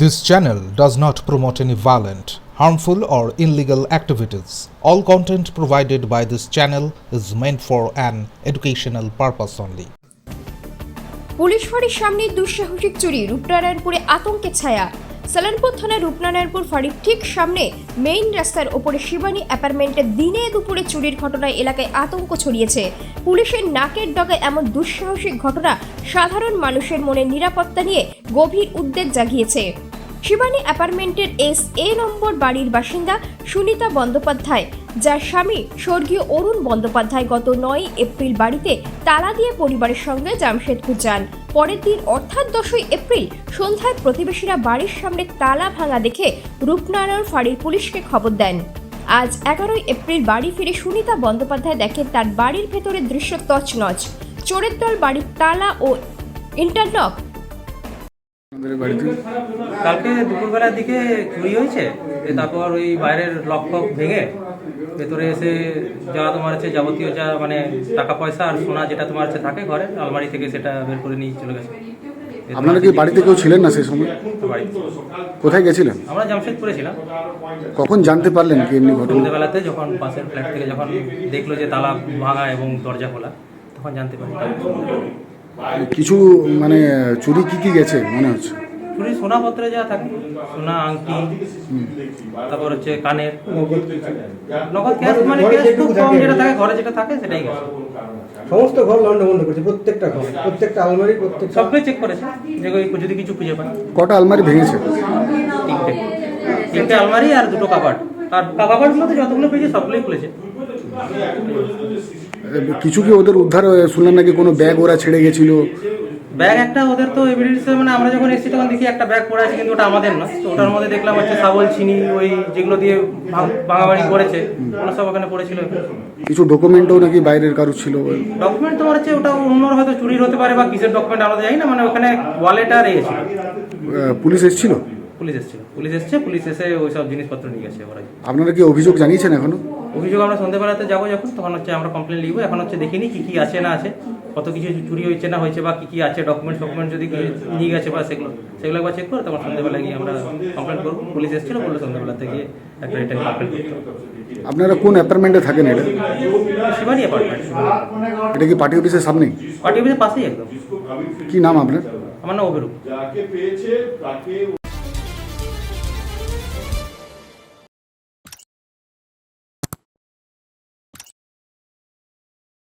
This channel does not promote any violent, harmful, or illegal activities. All content provided by this channel is meant for an educational purpose only. Police ফাঁড়ির সামনে দুঃসাহসিক চুরি রূপনারায়ণপুরে আতঙ্কের ছায়া সালানপুর থানার রূপনারায়ণপুর ফাঁড়ির ঠিক সামনে মেইন রাস্তার ওপরে শিবানী অ্যাপার্টমেন্টে দিনে দুপুরে চুরির ঘটনায় এলাকায় আতঙ্ক ছড়িয়েছে পুলিশের নাকের ডগে এমন দুঃসাহসিক ঘটনা সাধারণ মানুষের মনে নিরাপত্তা নিয়ে গভীর উদ্বেগ জাগিয়েছে শিবানী অ্যাপার্টমেন্টের এস এ নম্বর বাড়ির বাসিন্দা সুনিতা বন্দ্যোপাধ্যায়, যার স্বামী স্বর্গীয় অরুণ বন্দ্যোপাধ্যায় গত নয় এপ্রিল বাড়িতে তালা দিয়ে পরিবারের সঙ্গে জামশেদপুর যান। পরের দিন অর্থাৎ দশই এপ্রিল সন্ধ্যায় প্রতিবেশীরা বাড়ির সামনে তালা ভাঙা দেখে রূপনারায়ণ ফাঁড়ির পুলিশকে খবর দেন। আজ এগারোই এপ্রিল বাড়ি ফিরে সুনিতা বন্দ্যোপাধ্যায় দেখেন তার বাড়ির ভেতরের দৃশ্য তছনছ। চোরের দল বাড়ির তালা ও ইন্টারলক বাড়িতে কালকে দুপুরবেলার দিকে চুরি হয়েছে? তারপর ওই বাইরের লক ফক ভেঙে ভেতরে এসে যা তোমার হচ্ছে যাবতীয় যা মানে টাকা পয়সা আর সোনা যেটা তোমার হচ্ছে থাকে ঘরে আলমারি থেকে সেটা বের করে নিয়ে চলে গেছে। আপনারা কি বাড়িতে কেউ ছিলেন না সেই সময়? কোথায় গেছিলেন? আমরা জামশেদপুরে ছিলাম। কখন জানতে পারলেন কি এমনি ঘটনা? সন্ধ্যেবেলাতে যখন পাশের ফ্ল্যাট থেকে যখন দেখল যে তালা ভাঙা এবং দরজা খোলা তখন জানতে পারি কিছু মানে চুরি কি কি গেছে মনে হচ্ছে? চুরি সোনাপত্রে যা থাকে সোনা আংটি তারপর হচ্ছে কানের নগদ ক্যাশ মানে ক্যাশ খুব কম যেটা থাকে ঘরে যেটা থাকে সেটাই গেছে। সমস্ত ঘর লন্ডে বন্ধ করছে প্রত্যেকটা ঘর প্রত্যেকটা আলমারি প্রত্যেকটা সবগুলো চেক করেছে যে যদি কিছু খুঁজে পায়। কটা আলমারি ভেঙেছে? তিনটে। তিনটে আলমারি আর দুটো কাবার্ড আর কাবার্ডগুলোতে যতগুলো পেয়েছে সবগুলোই খুলেছে। কিছু কি ওদের উদ্ধার শুনলাম নাকি কোনো ব্যাগ ওরা ছেড়ে গেছিল? ব্যাগ একটা ওদের তো এভিডেন্স মানে আমরা যখন এসেছি তখন দেখি একটা ব্যাগ পড়ে আছে কিন্তু ওটা আমাদের না। তো ওটার মধ্যে দেখলাম হচ্ছে শাবল চিনি ওই যেগুলো দিয়ে ভাঙ- ভাঙাভাঙি করেছে ওগুলো সব ওখানে পড়েছিল। কিছু ডকুমেন্টও নাকি বাইরের কারও ছিল? ডকুমেন্ট তোমার হচ্ছে ওটা অন্যর হয়তো চুরির হতে পারে বা কিসের ডকুমেন্ট আমরা জানি না মানে ওখানে ওয়ালেট আর এসেছিল পুলিশ এসেছিল? পুলিশ এসেছিল পুলিশ এসছে পুলিশ এসে ওই সব জিনিসপত্র নিয়ে গেছে ওরা। আপনারা কি অভিযোগ জানিয়েছেন এখনও? অভিযোগ আমরা সন্ধ্যেবেলাতে যাব যখন তখন হচ্ছে আমরা কমপ্লেন লিখব। এখন হচ্ছে দেখিনি কি কি আছে না আছে কত কিছু চুরি হয়েছে না হয়েছে বা কি কি আছে ডকুমেন্ট ডকুমেন্ট যদি নিয়ে গেছে বা সেগুলো সেগুলো একবার চেক করে তখন সন্ধ্যেবেলা গিয়ে আমরা কমপ্লেন করব। পুলিশ এসেছিল বলল সন্ধ্যেবেলাতে গিয়ে একটা রিটার্ন কমপ্লেন করতে আপনারা কোন অ্যাপার্টমেন্টে থাকেন এটা? শিবানী অ্যাপার্টমেন্ট এটা কি পার্টি অফিসের সামনেই পার্টি অফিসের পাশেই একদম। কি নাম আপনার? আমার নাম অভিরূপ। যাকে পেয়েছে তাকে